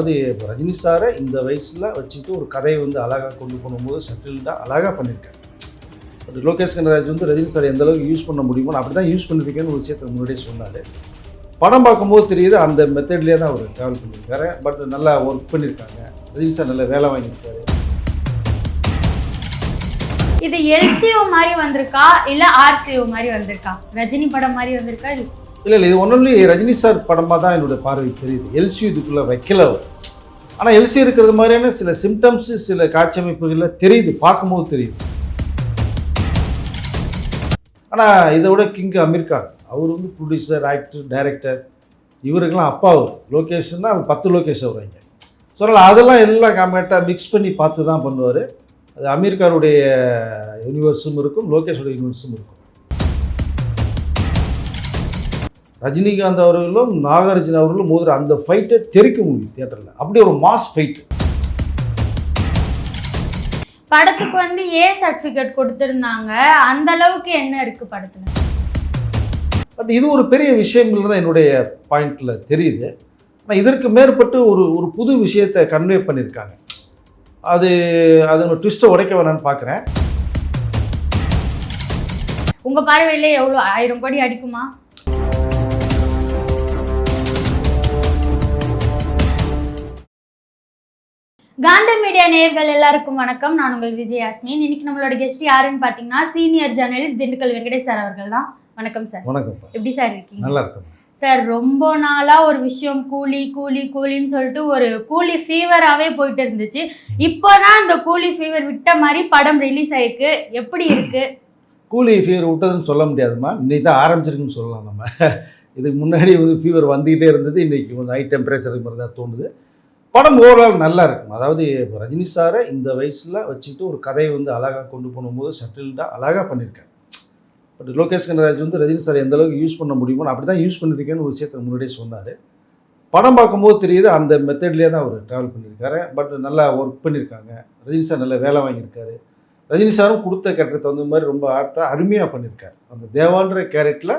அது ரஜினி சாரை இந்த வயசில் வச்சுட்டு ஒரு கதையை வந்து அழகாக கொண்டு போகும்போது செட்டில்டாக அழகாக பண்ணியிருக்காரு. பட் லோகேஷ் கனராஜ் வந்து ரஜினி சார் எந்த அளவுக்கு யூஸ் பண்ண முடியுமோ அப்படி தான் யூஸ் பண்ணியிருக்கேன்னு ஒரு விஷயத்தை முன்னாடியே சொன்னார். படம் பார்க்கும்போது தெரியுது அந்த மெத்தட்லேயே தான் அவர் ட்ராவல் பண்ணியிருக்காரு. பட் நல்லா ஒர்க் பண்ணியிருக்காங்க. ரஜினி சார் நல்ல வேலை வாங்கியிருக்காரு. இது எல்சிஓ மாதிரி வந்திருக்கா? இல்ல ஆர்சிஓ மாதிரி வந்திருக்கா? ரஜினி படம் மாதிரி வந்திருக்கா? இல்லை இல்லை இது ஒன்றும் ரஜினி சார் படமாக தான் என்னுடைய பார்வை தெரியுது. எல்சி இதுக்குள்ளே வைக்கல அவர். ஆனால் எல்சி இருக்கிறது மாதிரியான சில சிம்டம்ஸு சில காட்சி அமைப்புகளில் தெரியுது பார்க்கும்போது தெரியுது. ஆனால் இதை விட கிங் அமீர் கான் அவர் வந்து ப்ரொடியூசர் ஆக்டர் டைரக்டர் இவருக்கெல்லாம் அப்பா அவர். லொக்கேஷன்னா அவர் பத்து லொக்கேஷன் வருவாங்க ஸோ அதனால் அதெல்லாம் எல்லாம் கம்ப்ளீட்டாக மிக்ஸ் பண்ணி பார்த்து தான் பண்ணுவார். அது அமீர் கானுடைய யூனிவர்ஸும் இருக்கும் லோகேஷோட யூனிவர்ஸும் இருக்கும். ரஜினிகாந்த் அவர்களும் நாகார்ஜுன அவர்களும் மோதுற அந்த ஃபைட்டை தெரிக்க முடியும் தியேட்டரில் அப்படி ஒரு மாஸ் ஃபைட்டு படத்துக்கு வந்து ஏ சர்டிபிகேட் கொடுத்திருந்தாங்க. அந்த அளவுக்கு என்ன இருக்கு படத்துல? பட் இது ஒரு பெரிய விஷயம் தான் என்னுடைய பாயிண்டில் தெரியுது. ஆனால் இதற்கு மேற்பட்டு ஒரு ஒரு புது விஷயத்தை கன்வே பண்ணியிருக்காங்க அது அதனோட ட்விஸ்ட்டை உடைக்க வேணான்னு பார்க்குறேன் உங்க பார்வையில எவ்வளவு ஆயிரம் கோடி அடிக்குமா? காந்த மீடியா நேயர்கள் எல்லாருக்கும் வணக்கம். நான் உங்கள் விஜயாஸ்மின் இன்னைக்கு நம்மளோட கெஸ்ட் யாருன்னு பார்த்தீங்கன்னா senior journalist Dindigul Venkatesh sir அவர்கள் தான். வணக்கம் சார் வணக்கம் எப்படி சார் இருக்கீங்க? நல்லா இருக்கும். சார் ரொம்ப நாளா ஒரு விஷயம் கூலி கூலி கூலின்னு சொல்லிட்டு ஒரு கூலி ஃபீவராகவே போயிட்டு இருந்துச்சு. இப்போதான் அந்த கூலி ஃபீவர் விட்ட மாதிரி படம் ரிலீஸ் ஆயிருக்கு. எப்படி இருக்கு? கூலி ஃபீவர் விட்டதுன்னு சொல்ல முடியாதுமா இன்னைக்கு தான் ஆரம்பிச்சிருக்குன்னு சொல்லலாம் நம்ம. இதுக்கு முன்னாடி வந்து ஃபீவர் வந்துக்கிட்டே இருந்தது. இன்றைக்கி கொஞ்சம் ஹை டெம்பரேச்சருக்கு மாதிரி தான் தோணுது. படம் ஓவரால் நல்லா இருக்கும். அதாவது ரஜினி சாரை இந்த வயசில் வச்சுட்டு ஒரு கதையை வந்து அழகாக கொண்டு போகும்போது செட்டில்டாக அழகாக பண்ணியிருக்கேன் பட் லோகேஷ் கனராஜ் வந்து ரஜினி சார் எந்த அளவுக்கு யூஸ் பண்ண முடியுமோ அப்படி தான் யூஸ் பண்ணியிருக்கேன்னு ஒரு விஷயத்தை முன்னாடியே சொன்னார். படம் பார்க்கும்போது தெரியுது அந்த மெத்தட்லேயே தான் அவர் ட்ராவல் பண்ணியிருக்காரு. பட் நல்லா ஒர்க் பண்ணியிருக்காங்க. ரஜினி சார் நல்ல வேலை வாங்கியிருக்காரு. ரஜினி சாரும் கொடுத்த கேரக்டர் தகுந்த மாதிரி ரொம்ப ஆர்ட்டாக அருமையாக பண்ணியிருக்கார். அந்த தேவான்ற கேரக்டரில்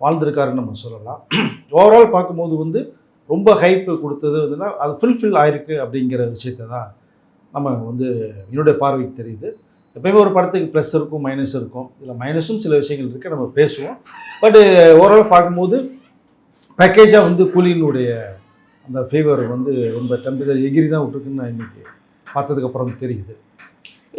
வாழ்ந்திருக்காருன்னு நம்ம சொல்லலாம். ஓவரால் பார்க்கும்போது வந்து ரொம்ப ஹைப்பு கொடுத்தது வந்துன்னா அது ஃபுல்ஃபில் ஆயிருக்கு அப்படிங்கிற விஷயத்தை தான் நம்ம வந்து என்னுடைய பார்வைக்கு தெரியுது. எப்பயுமே ஒரு படத்துக்கு ப்ளஸ் இருக்கும் மைனஸ் இருக்கும். இதில் மைனஸும் சில விஷயங்கள் இருக்குது நம்ம பேசுவோம். பட்டு ஓவரால் பார்க்கும்போது பேக்கேஜாக வந்து கூலியினுடைய அந்த ஃபீவர் வந்து ரொம்ப டெம்பரேச்சர் எகிரி தான் விட்டுருக்குன்னு நான் இன்றைக்கி பார்த்ததுக்கப்புறம் தெரியுது.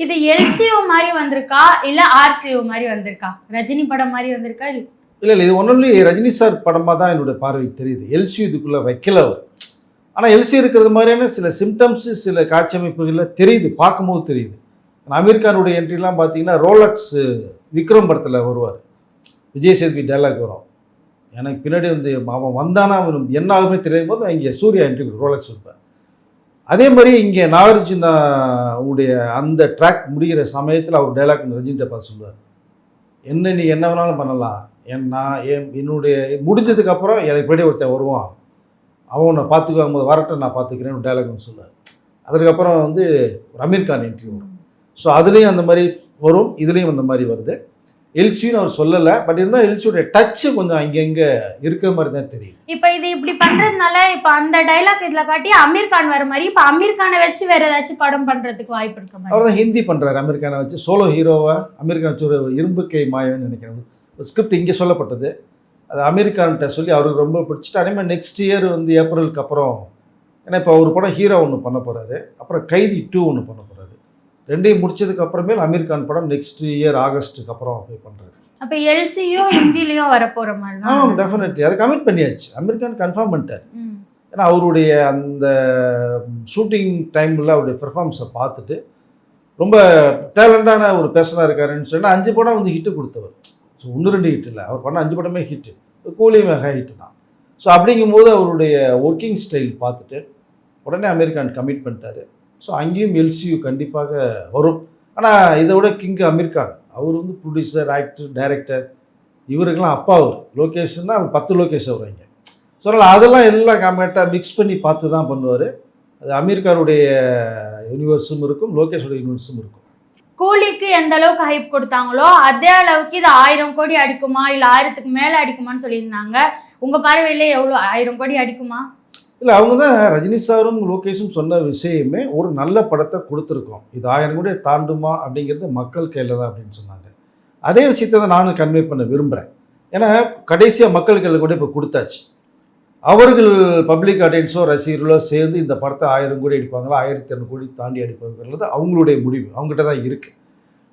இது எல்சிஓ மாதிரி வந்திருக்கா? இல்லை ஆர்சிஓ மாதிரி வந்திருக்கா? ரஜினி படம் மாதிரி வந்திருக்கா? இல்லை இல்லை இல்லை இது ஒன்றும் ரஜினி சார் படமாக தான் என்னுடைய பார்வைக்கு தெரியுது. எல்சி இதுக்குள்ளே வைக்கல அவர். ஆனால் எல்சி இருக்கிறது மாதிரியான சில சிம்டம்ஸு சில காட்சி அமைப்புகளில் தெரியுது பார்க்கும்போது தெரியுது. அமீர்கானுடைய என்ட்ரிலாம் பார்த்தீங்கன்னா ரோலக்ஸ் விக்ரம் படத்தில் வருவார். விஜய் சேதுபதி டைலாக் வரும். எனக்கு பின்னாடி வந்து அவன் வந்தானா அவன் என்ன ஆகுமே தெரியும் போது இங்கே சூர்யா என்ட்ரி ரோலக்ஸ் இருப்பார் அதே மாதிரி இங்கே நாகார்ஜுனா உடைய அந்த ட்ராக் முடிகிற சமயத்தில் அவர் டைலாக் ரஜினிகிட்ட பார்த்து சொல்லுவார். என்ன நீ என்ன வேணாலும் பண்ணலாம். என் நான் என் என்னுடைய முடிஞ்சதுக்கப்புறம் எனக்கு பின்னாடி ஒருத்தன் வருவான். அவன் உன்னை பார்த்துக்குவாங்க போது வரட்டும் நான் பார்த்துக்கிறேன்னு டைலாக் ஒன்று சொல்லுவார். அதுக்கப்புறம் வந்து ஒரு அமீர் கான் என்ட்ரி வரும். ஸோ அதுலேயும் அந்த மாதிரி வரும் இதுலேயும் அந்த மாதிரி வருது. எல்சின்னு அவர் சொல்லலை பட் இருந்தால் எல்சியோடைய டச்சு கொஞ்சம் அங்கங்கே இருக்கிற மாதிரி தான் தெரியும் இப்ப இது இப்படி பண்றதுனால இப்ப அந்த டைலாக் இதுல காட்டி அமீர் கான் வர மாதிரி இப்ப அமீர் கானை வச்சு வேற ஏதாச்சும் படம் பண்றதுக்கு வாய்ப்பு இருக்க அவர் தான் ஹிந்தி பண்ணுறாரு அமெரிக்கானை வச்சு. சோலோ ஹீரோவா அமெரிக்கான் வச்சு ஒரு இரும்பு கை மாயன்னு நினைக்கிறேன். ஸ்கிரிப்ட் இங்கே சொல்லப்பட்டது. அது அமெரிக்கான்கிட்ட சொல்லி அவருக்கு ரொம்ப பிடிச்சிட்டு அதே மாதிரி நெக்ஸ்ட் இயர் வந்து ஏப்ரலுக்கு அப்புறம் ஏன்னா இப்போ ஒரு படம் ஹீரோ ஒன்று பண்ண போகிறாரு அப்புறம் கைதி டூ ஒன்று பண்ண போகிறாரு ரெண்டையும் முடிச்சதுக்கு அப்புறமேல் அமீர் கான் படம் நெக்ஸ்ட் இயர் ஆகஸ்ட்டுக்கு அப்புறம் போய் பண்ணுறாரு அப்ப எல்சியும் ஹிந்திலயும் வர போற மாதிரி ஆ தான் டெஃபினெட்லி அதை கமிட் பண்ணியாச்சு. அமீர் கான் கன்ஃபார்ம் பண்ணிட்டார். ஏன்னா அவருடைய அந்த ஷூட்டிங் டைமில் அவருடைய பெர்ஃபார்மன்ஸை பார்த்துட்டு ரொம்ப டேலண்டான ஒரு பேசனாக இருக்காருன்னு சொன்னால் அஞ்சு படம் வந்து ஹிட்டு கொடுத்தவர். ஸோ ஒன்று ரெண்டு ஹிட் இல்லை. அவர் பண்ண அஞ்சு படமே ஹிட்டு கூலி மெகா ஹிட்டு தான். ஸோ அப்படிங்கும்போது அவருடைய ஒர்க்கிங் ஸ்டைல் பார்த்துட்டு உடனே அமெரிக்கான் கமிட் பண்ணிட்டாரு. ஸோ அங்கேயும் எல்சியு கண்டிப்பாக வரும். ஆனால் இதை விட கிங் அமீர் கான் அவர் வந்து ப்ரொடியூசர் ஆக்டர் டைரக்டர் இவருக்கெல்லாம் அப்பா அவர். லொக்கேஷன்னா அவர் பத்து லொக்கேஷன் வருவாங்க ஸோ அதனால் அதெல்லாம் எல்லாம் கம்ப்ளீட்டாக மிக்ஸ் பண்ணி பார்த்து தான் பண்ணுவார். அது அமீர் கானுடைய யூனிவர்ஸும் இருக்கும் லோகேஷோட யூனிவர்ஸும் இருக்கும். கூலிக்கு எந்த அளவுக்கு ஹைப் கொடுத்தாங்களோ அதே அளவுக்கு இது ஆயிரம் கோடி அடிக்குமா இல்ல ஆயிரத்துக்கு மேல அடிக்குமான்னு சொல்லியிருந்தாங்க. உங்க பார்வையில எவ்வளவு ஆயிரம் கோடி அடிக்குமா? இல்லை அவங்க தான் ரஜினி சாரும் லோகேஷும் சொன்ன விஷயமே ஒரு நல்ல படத்தை கொடுத்துருக்கோம். இது ஆயிரம் கோடி தாண்டுமா அப்படிங்கிறது மக்கள் கையில் தான் அப்படின்னு சொன்னாங்க. அதே விஷயத்தை தான் நானும் கன்வே பண்ண விரும்புகிறேன் ஏன்னா கடைசியாக மக்கள் கையில் கூட இப்போ கொடுத்தாச்சு. அவர்கள் பப்ளிக் ஆடியன்ஸோ ரசிகர்களோ சேர்ந்து இந்த படத்தை ஆயிரம் கோடி அடிப்பாங்களா ஆயிரத்தி இரநூறு கோடி தாண்டி அடிப்பாங்கிறது அவங்களுடைய முடிவு. அவங்ககிட்ட தான் இருக்குது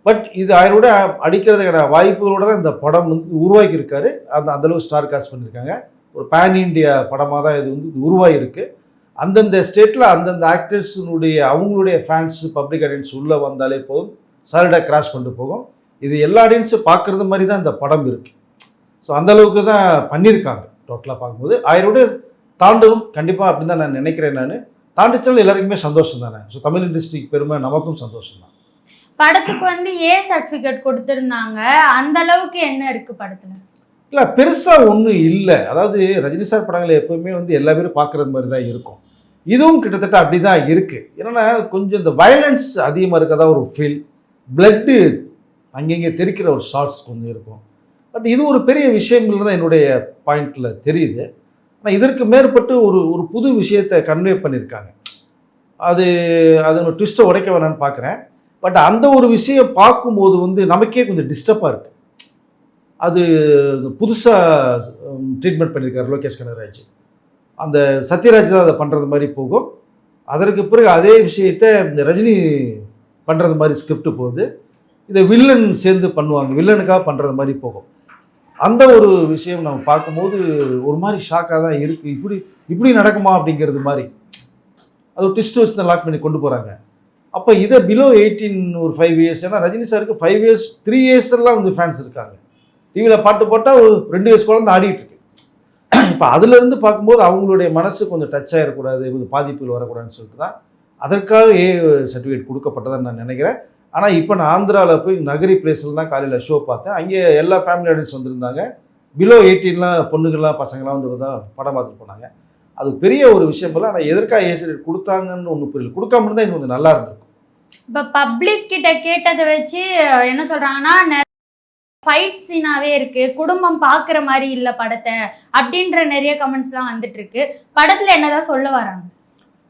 பட் இது ஆயிரம் கோடி அடிக்கிறதுக்கான வாய்ப்புகளோட தான் இந்த படம் வந்து உருவாக்கியிருக்காரு. அந்த அந்தளவு ஸ்டார் காஸ்ட் பண்ணியிருக்காங்க. ஒரு பேன் இண்டியா படமாக தான் இது வந்து உருவாகிருக்கு அந்தந்த ஸ்டேட்டில் அந்தந்த ஆக்டர்ஸினுடைய அவங்களுடைய ஃபேன்ஸ் பப்ளிக் ஆடியன்ஸ் உள்ளே வந்தாலே போதும். சாலிடாக கிராஸ் பண்ணிட்டு போகும். இது எல்லா ஆடியன்ஸும் பார்க்குறது மாதிரி தான் இந்த படம் இருக்குது ஸோ அந்தளவுக்கு தான் பண்ணியிருக்காங்க. டோட்டலாக பார்க்கும்போது ஆயிரம் கோடி தாண்டணும் கண்டிப்பாக அப்படின்னு தான் நான் நினைக்கிறேன் நான். தாண்டிச்சாலும் எல்லாருக்குமே சந்தோஷம் தானே. ஸோ தமிழ் இண்டஸ்ட்ரிக்கு பெருமை நமக்கும் சந்தோஷம் தான். படத்துக்கு வந்து ஏ சர்டிபிகேட் கொடுத்திருந்தாங்க. அந்த அளவுக்கு என்ன இருக்கு படத்துல? இல்லை பெருசாக ஒன்றும் இல்லை. அதாவது ரஜினி சார் படங்கள் எப்பவுமே வந்து எல்லா பேரும் பார்க்குறது மாதிரி தான் இருக்கும். இதுவும் கிட்டத்தட்ட அப்படி தான் இருக்குது என்னென்னா கொஞ்சம் இந்த வயலன்ஸ் அதிகமாக இருக்கதா ஒரு ஃபீல் பிளட்டு அங்கங்கே தெரிக்கிற ஒரு ஷார்ட்ஸ் கொஞ்சம் இருக்கும். பட் இது ஒரு பெரிய விஷயம் தான் என்னுடைய பாயிண்டில் தெரியுது. ஆனால் இதற்கு மேற்பட்டு ஒரு ஒரு புது விஷயத்தை கன்வே பண்ணியிருக்காங்க அது அது ட்விஸ்ட்டை உடைக்க வேணான்னு பார்க்குறேன் பட் அந்த ஒரு விஷயம் பார்க்கும்போது வந்து நமக்கே கொஞ்சம் டிஸ்டர்பாக இருக்குது அது புதுசாக ட்ரீட்மெண்ட் பண்ணியிருக்காரு லோகேஷ் கனகராஜ். அந்த சத்யராஜ் தான் அதை பண்ணுறது மாதிரி போகும். அதற்கு பிறகு அதே விஷயத்தை இந்த ரஜினி பண்ணுறது மாதிரி ஸ்கிரிப்ட் போகுது. இதை வில்லன் சேர்ந்து பண்ணுவாங்க. வில்லனுக்காக பண்ணுறது மாதிரி போகும். அந்த ஒரு விஷயம் நம்ம பார்க்கும்போது ஒரு மாதிரி ஷாக்காக தான் இருக்குது இப்படி இப்படி நடக்குமா அப்படிங்கிறது மாதிரி. அது ஒரு வச்சு தான் லாக் பண்ணி கொண்டு போகிறாங்க அப்போ இதை பிலோ எயிட்டீன் ஒரு ஃபைவ் இயர்ஸ் ஏன்னா ரஜினி சாருக்கு ஃபைவ் இயர்ஸ் த்ரீ இயர்ஸ் எல்லாம் வந்து ஃபேன்ஸ் இருக்காங்க. டிவியில் பாட்டு போட்டால் ஒரு ரெண்டு வயசு குழந்தை ஆடிட்டு இருக்கு. இப்போ அதுலேருந்து பார்க்கும்போது அவங்களுடைய மனசு கொஞ்சம் டச் ஆகிடக்கூடாது கொஞ்சம் பாதிப்புகள் வரக்கூடாதுன்னு சொல்லிட்டு தான் அதற்காக ஏ சர்டிஃபிகேட் கொடுக்கப்பட்டதாக நான் நினைக்கிறேன். ஆனால் இப்போ நான் ஆந்திராவில் போய் நகரி பிளேஸில் தான் காலையில் ஷோ பார்த்தேன். அங்கே எல்லா ஃபேமிலி ஆடியன்ஸ் வந்திருந்தாங்க. பிலோ எயிட்டீன்லாம் பொண்ணுங்கள்லாம் பசங்களாம் வந்து தான் படம் பார்த்துட்டு போனாங்க. அது பெரிய ஒரு விஷயம் இல்லை ஆனால் எதற்காக ஏ சர்டிஃபிகேட் கொடுத்தாங்கன்னு ஒன்றும் புரியல. கொடுக்காம இருந்தால் இன்னும் கொஞ்சம் நல்லா இருந்திருக்கும். இப்ப பப்ளிக் கிட்ட கேட்டதை வச்சு என்ன சொல்றாங்கன்னா ஃபைட் சீனாவே இருக்கு. குடும்பம் பாக்குற மாதிரி இல்ல படத்தை அப்படின்ற நிறைய கமெண்ட்ஸ்லாம் வந்துட்டு இருக்கு. படத்துல என்னதான் சொல்ல வராங்க?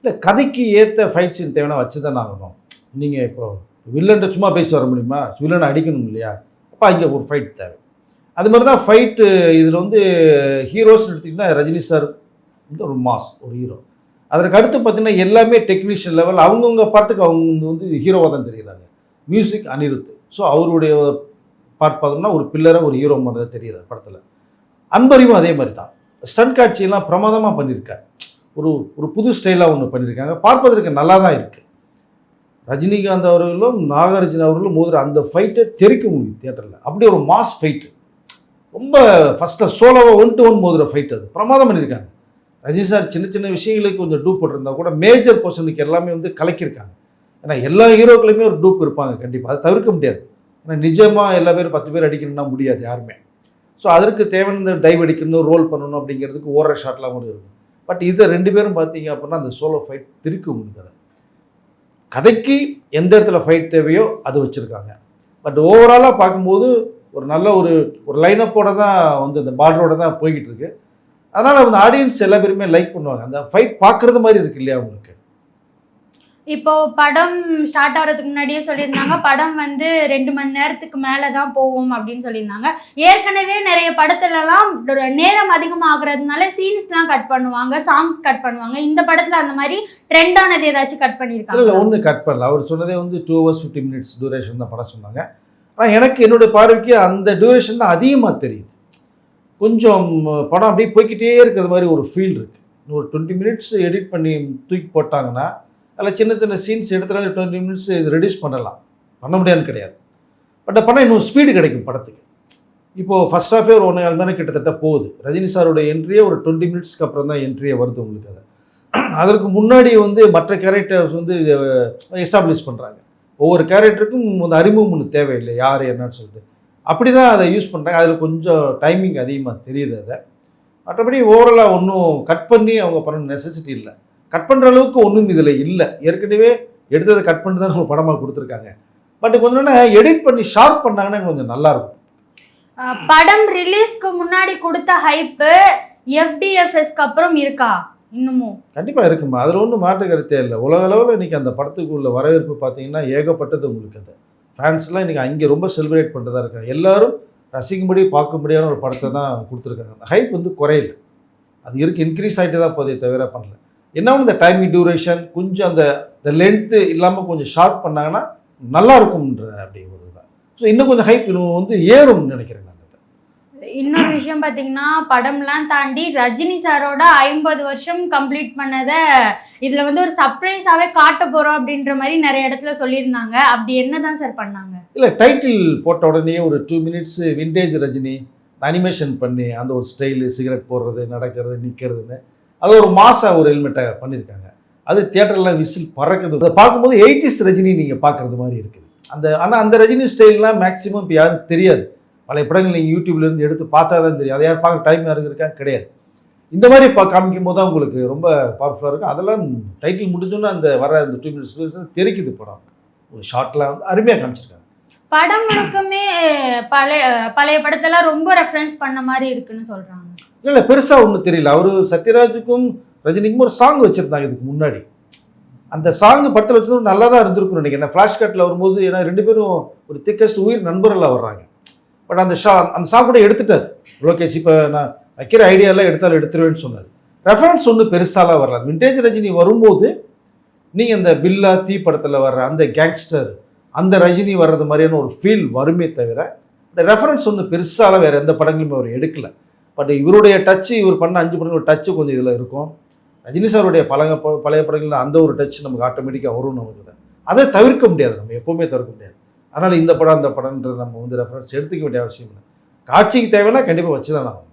இல்லை கதைக்கு ஏற்ற ஃபைட் சீன் தேவைன்னா வச்சு தான் ஆகணும். நீங்கள் இப்போ வில்லன்ட்ட சும்மா பேசிட்டு வர முடியுமா? வில்லனை அடிக்கணும் இல்லையா? அப்போ அங்கே ஒரு ஃபைட் தேவை. அது மாதிரி தான் ஃபைட்டு இதில் வந்து ஹீரோஸ் எடுத்திங்கன்னா ரஜினி சார் வந்து ஒரு மாஸ் ஒரு ஹீரோ அதற்கு அடுத்து பார்த்தீங்கன்னா எல்லாமே டெக்னீஷியன் லெவல் அவங்கவுங்க பாட்டுக்கு அவங்க வந்து ஹீரோவாக தான் தெரிகிறாங்க மியூசிக் அனிருத். ஸோ அவருடைய பார்ட் பார்த்தோம்னா ஒரு பில்லராக ஒரு ஹீரோ மாதிரி தான் தெரிகிறார் படத்தில். அன்பறிவும் அதே மாதிரி தான். ஸ்டன் காட்சியெல்லாம் பிரமாதமாக பண்ணியிருக்கார் ஒரு ஒரு புது ஸ்டைலாக ஒன்று பண்ணியிருக்காங்க பார்ப்பதற்கு நல்லா தான் இருக்குது ரஜினிகாந்த் அவர்களும் நாகார்ஜுன அவர்களும் மோதுற அந்த ஃபைட்டை தெரிக்க முடியும் தியேட்டரில் அப்படி ஒரு மாஸ் ஃபைட்டு ரொம்ப ஃபஸ்ட்டில் சோலோவாக ஒன் டு ஒன் மோதுகிற ஃபைட் அது. பிரமாதம் பண்ணியிருக்காங்க ரஜினி சார் சின்ன சின்ன விஷயங்களுக்கு கொஞ்சம் டூப் போட்டிருந்தா கூட மேஜர் போர்ஷனுக்கு எல்லாமே வந்து கலக்கியிருக்காங்க. ஏன்னா எல்லா ஹீரோக்களுமே ஒரு டூப் இருப்பாங்க கண்டிப்பாக அதை தவிர்க்க முடியாது. ஏன்னா நிஜமாக எல்லா பேரும் பத்து பேர் அடிக்கணும்னா முடியாது யாருமே. ஸோ அதற்கு தேவையான டைவ் அடிக்கணும் ரோல் பண்ணணும் அப்படிங்கிறதுக்கு ஓடுற ஷாட்லாம் கூட இருக்கும். பட் இதை ரெண்டு பேரும் பார்த்தீங்க அப்படின்னா அந்த சோலோ ஃபைட் திருக்க உங்களுக்கு கதைக்கு எந்த இடத்துல ஃபைட் தேவையோ அது வச்சுருக்காங்க. பட் ஓவராலாக பார்க்கும்போது ஒரு நல்ல ஒரு ஒரு லைனப்போட தான் வந்து அந்த பார்டரோட தான் போய்கிட்டு இருக்கு. அதனால் அந்த ஆடியன்ஸ் எல்லா பேருமே லைக் பண்ணுவாங்க. அந்த ஃபைட் பார்க்குறது மாதிரி இருக்கு இல்லையா உங்களுக்கு? இப்போ படம் ஸ்டார்ட் ஆகிறதுக்கு முன்னாடியே சொல்லியிருந்தாங்க. படம் வந்து ரெண்டு மணி நேரத்துக்கு மேலே தான் போகும் அப்படின்னு சொல்லியிருந்தாங்க. ஏற்கனவே நிறைய படத்துலலாம் நேரம் அதிகமாகிறதுனால சீன்ஸ்லாம் கட் பண்ணுவாங்க சாங்ஸ் கட் பண்ணுவாங்க. இந்த படத்தில் அந்த மாதிரி ட்ரெண்டானது ஏதாச்சும் கட் இல்லை ஒன்று கட் பண்ணல. அவர் சொன்னதே வந்து two hours fifty minutes duration தான் படம் சொன்னாங்க. ஆனால் எனக்கு என்னுடைய பார்வைக்கு அந்த டூரேஷன் தான் அதிகமாக தெரியுது. கொஞ்சம் படம் அப்படியே போய்கிட்டே இருக்கிற மாதிரி ஒரு ஃபீல் இருக்குது ஒரு டுவெண்ட்டி மினிட்ஸ் எடிட் பண்ணி தூக்கி போட்டாங்கன்னா அதில் சின்ன சின்ன சீன்ஸ் எடுத்துனாலே டுவெண்ட்டி மினிட்ஸ் இது ரெடியூஸ் பண்ணலாம். பண்ண முடியாதுன்னு கிடையாது. பட் பண்ணால் இன்னும் ஸ்பீடு கிடைக்கும் படத்துக்கு. இப்போது ஃபஸ்ட் ஹாஃபே ஒரு ஒன்றே ஆள் தானே கிட்டத்தட்ட போகுது. ரஜினி சாரோட என்ட்ரியே ஒரு டுவெண்ட்டி மினிட்ஸ்க்கு அப்புறம் தான் என்ட்ரியே வருது உங்களுக்கு அதை. அதற்கு முன்னாடி வந்து மற்ற கேரக்டர்ஸ் வந்து எஸ்டாப்ளிஷ் பண்ணுறாங்க ஒவ்வொரு கேரக்டருக்கும் அந்த அறிமுகம் ஒன்று தேவையில்லை. யார் என்னன்னு சொல்லிட்டு. அப்படி தான் அதை யூஸ் பண்ணுறாங்க அதில் கொஞ்சம் டைமிங் அதிகமாக தெரியுது அதை. மற்றபடி ஓவராலாக ஒன்றும் கட் பண்ணி அவங்க பண்ண நெசசிட்டி இல்லை. கட் பண்ணுற அளவுக்கு ஒன்றும் இதில் இல்லை. ஏற்கனவே எடுத்ததை கட் பண்ணி தான் நம்ம படமாக கொடுத்துருக்காங்க. பட் கொஞ்சம் நேரம் எடிட் பண்ணி ஷார்ப் பண்ணாங்கன்னா கொஞ்சம் நல்லாயிருக்கும் படம் ரிலீஸ்க்கு முன்னாடி கொடுத்த ஹைப்பு எஃப்டிஎஃப்எஸ்க்கு அப்புறம் இருக்கா? இன்னமும். கண்டிப்பாக இருக்குமா? அதில் ஒன்றும் மாற்று கருத்தே இல்லை. உலக அளவில் இன்றைக்கி அந்த படத்துக்கு உள்ள வரவேற்பு பார்த்தீங்கன்னா ஏகப்பட்டது உங்களுக்கு அது. ஃபேன்ஸ்லாம் இன்றைக்கி அங்கே ரொம்ப செலிப்ரேட் பண்ணுறதா இருக்காங்க எல்லாரும் ரசிக்கும்படி பார்க்கும்படியான ஒரு படத்தை தான் கொடுத்துருக்காங்க. அந்த ஹைப் வந்து குறையல. அது இருக்கு இன்க்ரீஸ் ஆகிட்டு தான் போதே தவிர பண்ணல. என்ன ஒன்று இந்த டைமிங் டியூரேஷன் கொஞ்சம் அந்த இந்த லென்த்து இல்லாமல் கொஞ்சம் ஷார்ப் பண்ணாங்கன்னா நல்லா இருக்கும்ன்ற அப்படி ஒரு இதுதான் ஸோ இன்னும் கொஞ்சம் ஹைப் இன்னும் வந்து ஏறும்னு நினைக்கிறேன். இன்னொரு விஷயம் பாத்தீங்கன்னா படம்லாம் தாண்டி ரஜினி சாரோட ஐம்பது வருஷம் கம்ப்ளீட் பண்ணதை இதுல வந்து ஒரு சர்ப்ரைஸாவே காட்ட போறோம் அப்படின்ற மாதிரி நிறைய இடத்துல சொல்லியிருந்தாங்க. அப்படி என்னதான் சார் பண்ணாங்க? இல்லை டைட்டில் போட்ட உடனே ஒரு two minutes vintage Rajini animation பண்ணி அந்த ஒரு ஸ்டைலு சிகரெட் போடுறது நடக்கிறது நிற்கிறதுன்னு அது ஒரு மாதம் ஒரு ஹெல்மெட்டை பண்ணியிருக்காங்க அது தியேட்டரில் விசில் பறக்குது. அதை பார்க்கும்போது எயிட்டிஸ் ரஜினி நீங்கள் பார்க்குறது மாதிரி இருக்குது. அந்த ஆனால் அந்த ரஜினி ஸ்டைல்லாம் மேக்ஸிமம் இப்போ யாரும் தெரியாது. பழைய படங்கள் நீங்கள் யூடியூப்லேருந்து எடுத்து பார்த்தா தான் தெரியும். அதை யார் பார்க்க டைம் யாருக்கு இருக்கா கிடையாது. இந்த மாதிரி பா காமிக்கும் போது தான் உங்களுக்கு ரொம்ப பவர்ஃபுல்லாக இருக்கும். அதெல்லாம் டைட்டில் முடிஞ்சோன்னே அந்த வர அந்த டூ மினிட்ஸ் தெரிக்குது படம். ஒரு ஷார்ட்லாம் வந்து அருமையாக காமிச்சிருக்காங்க. படம் முழுக்கமே பழைய பழைய படத்தெல்லாம் ரொம்ப ரெஃபரன்ஸ் பண்ண மாதிரி இருக்குன்னு சொல்கிறாங்க இல்லை இல்லை பெருசாக ஒன்றும் தெரியல. அவர் சத்யராஜுக்கும் ரஜினிக்கும் ஒரு சாங் வச்சுருந்தாங்க இதுக்கு முன்னாடி. அந்த சாங் படத்தில் வச்சது நல்லா தான் இருந்திருக்கும் நினைக்கிறேன். ஃப்ளாஷ் கட்டில் வரும்போது ஏன்னா ரெண்டு பேரும் ஒரு திக்கஸ்ட் உயிர் நண்பர்களாக வர்றாங்க. பட் அந்த ஷா அந்த சாங் கூட எடுத்துட்டார். லோகேஷ் இப்போ நான் வைக்கிற ஐடியாலாம் எடுத்தாலும் எடுத்துருவேன்னு சொன்னார். ரெஃபரன்ஸ் ஒன்றும் பெருசாலாம் வரல. விண்டேஜ் ரஜினி வரும்போது நீங்கள் இந்த பில்லா தீ படத்தில் வர்ற அந்த கேங்ஸ்டர் அந்த ரஜினி வர்றது மாதிரியான ஒரு ஃபீல் வருமே தவிர இந்த ரெஃபரன்ஸ் ஒன்று பெருசாலாம் வேறு எந்த படங்களுமே அவர் எடுக்கலை. பட் இவருடைய டச்சு இவர் பண்ண அஞ்சு படங்கள் டச்சு கொஞ்சம் இதில் இருக்கும். ரஜினி சாருடைய பழக பழைய படங்களில் அந்த ஒரு டச் நமக்கு ஆட்டோமேட்டிக்காக வரும் நமக்கு தான் அதை தவிர்க்க முடியாது நம்ம எப்போவுமே தவிர்க்க முடியாது. அதனால் இந்த படம் அந்த படம்ன்றது நம்ம வந்து ரெஃபரன்ஸ் எடுத்துக்க வேண்டிய அவசியம் இல்லை. காட்சிக்கு தேவைன்னா கண்டிப்பாக வச்சு தான் ஆகணும்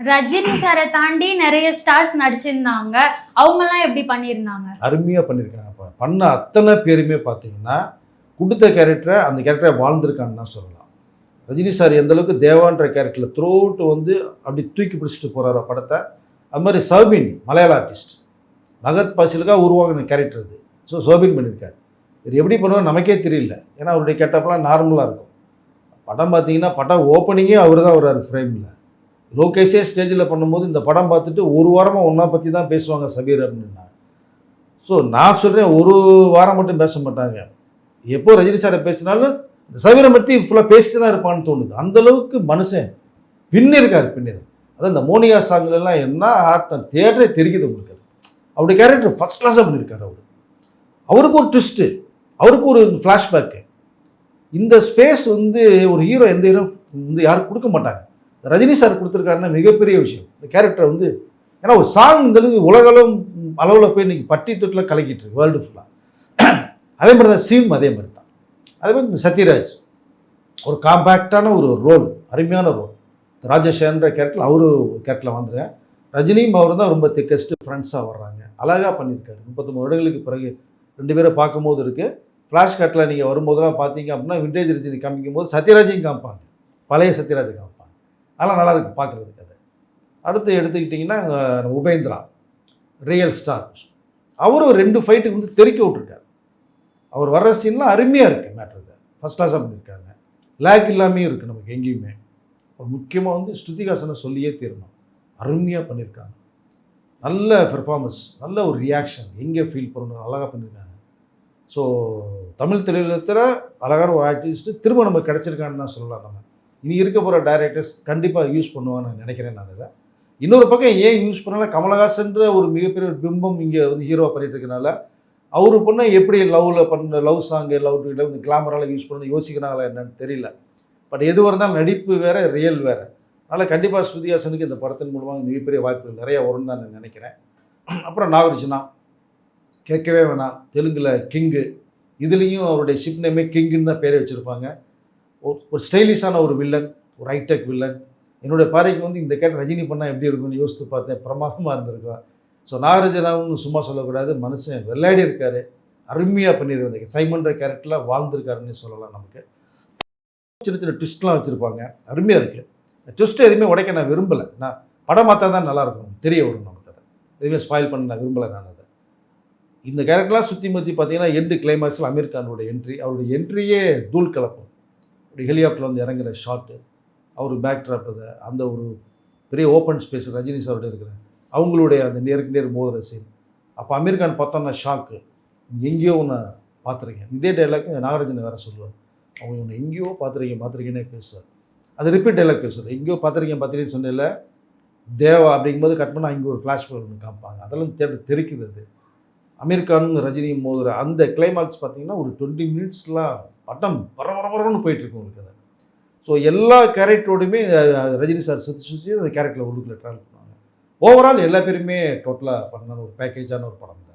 ரஜினி சாரை தாண்டி நிறைய ஸ்டார்ஸ் நடிச்சிருந்தாங்க. அவங்கெல்லாம் எப்படி பண்ணியிருந்தாங்க? அருமையாக பண்ணியிருக்காங்க. பண்ண அத்தனை பேருமே பார்த்தீங்கன்னா கொடுத்த கேரக்டரை அந்த கேரக்டரை வாழ்ந்திருக்கான்னு தான் சொல்லலாம். ரஜினி சார் எந்தளவுக்கு தேவான்ற கேரக்டரில் த்ரோட்டு வந்து அப்படி தூக்கி பிடிச்சிட்டு போகிறார் படத்தை அது மாதிரி சௌபின் மலையாள ஆர்டிஸ்ட் மகத் பாசிலுக்காக உருவாகின கேரக்டர் அது. ஸோ சோபின் பண்ணியிருக்காரு. இது எப்படி பண்ணுவார் நமக்கே தெரியல. ஏன்னா அவருடைய கெட்டப்பெல்லாம் நார்மலாக இருக்கும். படம் பார்த்தீங்கன்னா படம் ஓப்பனிங்கே அவர் தான் வர்றார் ஃப்ரேமில் லோகேஷே ஸ்டேஜில் பண்ணும்போது இந்த படம் பார்த்துட்டு ஒரு வாரமாக ஒன்றா பற்றி தான் பேசுவாங்க சபீர் அப்படின்னா. ஸோ நான் சொல்கிறேன் ஒரு வாரம் மட்டும் பேச மாட்டாங்க. எப்போ ரஜினி சாரை பேசினாலும் இந்த சபீரை பற்றி ஃபுல்லாக பேசிட்டு தான் இருப்பான்னு தோணுது. அந்தளவுக்கு மனுஷன் மனுஷன் பின்னிருக்காரு பின்னிது அதான் இந்த மோனிகா சாங்லலாம் என்ன ஆட்டம் தேட்டரே தெரிக்குது உங்களுக்கு அது. அவருடைய கேரக்டர் ஃபஸ்ட் கிளாஸாக பண்ணியிருக்காரு அவர். அவருக்கு ஒரு ட்விஸ்ட்டு அவருக்கு ஒரு ஃப்ளாஷ்பேக்கு இந்த ஸ்பேஸ் வந்து ஒரு ஹீரோ எந்த ஹீரோ வந்து யாரும் கொடுக்க மாட்டாங்க. ரஜினி சார் கொடுத்துருக்காருன்னா மிகப்பெரிய விஷயம். இந்த கேரக்டர் வந்து ஏன்னா ஒரு சாங் இந்த அளவுக்கு உலகளம் அளவில் போய் இன்றைக்கி பட்டி தொட்டில் கலக்கிட்டு இருக்கு வேர்ல்டு ஃபுல்லாக அதே மாதிரி தான் சீம் அதே மாதிரி அதே மாதிரி இந்த சத்யராஜ். ஒரு காம்பேக்டான ஒரு ரோல் அருமையான ரோல் ராஜேஷன்ற கேரக்டர் அவரு கேரக்டரில் வந்துருக்கேன் ரஜினியும் அவர் தான் ரொம்ப திக்கஸ்ட் ஃப்ரெண்ட்ஸாக வர்றாங்க. அழகாக பண்ணியிருக்காரு. முப்பத்தொம்பது வருடங்களுக்கு பிறகு ரெண்டு பேரை பார்க்கும்போது இருக்குது ஃப்ளாஷ் கட்டில் நீங்கள் வரும்போதெல்லாம் பார்த்தீங்க அப்படின்னா விண்டேஜ் ரஜினி காமிக்கும் போது சத்யராஜையும் காமிப்பாங்க. பழைய சத்யராஜை காமிப்பாங்க. அதெல்லாம் நல்லா இருக்கு பார்க்குறதுக்கு அது. அடுத்து எடுத்துக்கிட்டிங்கன்னா உபேந்திரா ரியல் ஸ்டார் அவரும் ரெண்டு ஃபைட்டுக்கு வந்து தெறிக்க விட்ருக்காரு அவர் வர்ற சீன்லாம் அருமையாக இருக்குது மேட்ரு ஃபஸ்ட் கிளாஸாக பண்ணியிருக்காங்க லேக் இல்லாமையும் இருக்குது நமக்கு எங்கேயுமே. முக்கியமாக வந்து ஸ்ருதிகாசனை சொல்லியே தீரணும். அருமையாக பண்ணியிருக்காங்க நல்ல பெர்ஃபார்மன்ஸ் நல்ல ஒரு ரியாக்ஷன் எங்கே ஃபீல் பண்ணணும் அழகாக பண்ணியிருக்காங்க ஸோ தமிழ் திரையுலகத்தில் அழகான ஒரு ஆர்டிஸ்ட்டு திரும்ப நமக்கு கிடச்சிருக்கான்னு தான் சொல்லலாம் நம்ம. இனி இருக்க போகிற டைரக்டர்ஸ் கண்டிப்பாக யூஸ் பண்ணுவான்னு நினைக்கிறேன் நான் இதை. இன்னொரு பக்கம் ஏன் யூஸ் பண்ணல? கமலஹாசன்ற ஒரு மிகப்பெரிய ஒரு பிம்பம் இங்கே வந்து ஹீரோவாக பண்ணிட்டு இருக்கனால அவர் பொண்ணை எப்படி லவ்வில் பண்ண லவ் சாங்கு லவ் டுவில இந்த கிளாமரால் யூஸ் பண்ணி யோசிக்கிறாங்களா என்னன்னு தெரியல. பட் எது இருந்தாலும் நடிப்பு வேறு ரியல் வேறு. அதனால் கண்டிப்பாக ஸ்ருதிஹாசனுக்கு இந்த படத்தின் மூலமாக மிகப்பெரிய வாய்ப்புகள் நிறைய வரும்னு தான் நான் நினைக்கிறேன். அப்புறம் நாகார்ஜுனா. கேட்கவே வேணாம். தெலுங்கில் கிங்கு இதுலேயும் அவருடைய ஷிப் நேமே கிங்குன்னு தான் பேரை வச்சுருப்பாங்க. ஒரு- ஒரு ஸ்டைலிஷான ஒரு வில்லன் ஒரு ஹைடெக் வில்லன் என்னுடைய பார்வைக்கு வந்து இந்த கேட்ட ரஜினி பண்ணால் எப்படி இருக்கும்னு யோசித்து பார்த்தேன். பிரமாதமாக இருந்திருக்கும். ஸோ நாகராஜனாவும் சும்மா சொல்லக்கூடாது. மனுஷன் விளையாடி இருக்கார். அருமையாக பண்ணியிருந்தாங்க சைமன்ற கேரக்டரில் வாழ்ந்திருக்காருன்னு சொல்லலாம் நமக்கு. சின்ன சின்ன ட்விஸ்ட்லாம் வச்சுருப்பாங்க. அருமையாக இருக்குது ட்விஸ்ட்டு எதுவுமே உடைக்க நான் விரும்பலை. நான் படம் பார்த்தா தான் நல்லாயிருக்கும். தெரிய வரும் நமக்கு அதை. எதுவுமே ஸ்பாயில் பண்ண நான் விரும்பலை நான் அதை. இந்த கேரக்டர்லாம் சுற்றி முற்றி பார்த்தீங்கன்னா எண்டு கிளைமாக்ஸில் அமீர் கானோட என்ட்ரி அவருடைய என்ட்ரியே தூள் கலப்பம் அப்படி ஹெலிகாப்டர் வந்து இறங்குற ஷாட்டு அவர் பேக் ட்ராப் அந்த ஒரு பெரிய ஓப்பன் ஸ்பேஸ் ரஜினி சாரோட இருக்கிறேன் அவங்களுடைய அந்த நேருக்கு நேர் மோதுற சீன் அப்போ அமீர் கான் பார்த்தோன்னா ஷாக்கு எங்கேயோ ஒன்று பார்த்துருக்கேன். இதே டைலாக் நாகராஜன் வேறு சொல்லுவார். அவங்க ஒன்று எங்கேயோ பார்த்துருக்கேன் பார்த்துருக்கேனே பேசுவார். அது ரிப்பீட் டைலாக் பேசுவார். எங்கேயோ பார்த்துருக்கேன் பார்த்துருக்கேன்னு சொன்னதில்ல தேவா அப்படிங்கும்போது கட் பண்ணால் இங்கே ஒரு ஃப்ளாஷ் ஒன்று காமிப்பாங்க. அதெல்லாம் தேட தெரிக்குது அது. அமீர் கானும் ரஜினியும் மோதுற அந்த கிளைமாக்ஸ் பார்த்தீங்கன்னா ஒரு டுவெண்ட்டி மினிட்ஸ்லாம் பட்டம் பரபரபரன்னு போயிட்டுருக்கு உங்களுக்கு அதை. ஸோ எல்லா கேரக்டரோடையுமே ரஜினி சார் சுற்றி சுற்றி அந்த கேரக்டரில் உள்ளுக்குள்ளே ட்ராவல் பண்ணுவாங்க. ஓவரால் எல்லா பேருமே டோட்டலாக பண்ணணும் ஒரு பேக்கேஜான ஒரு படம் தான்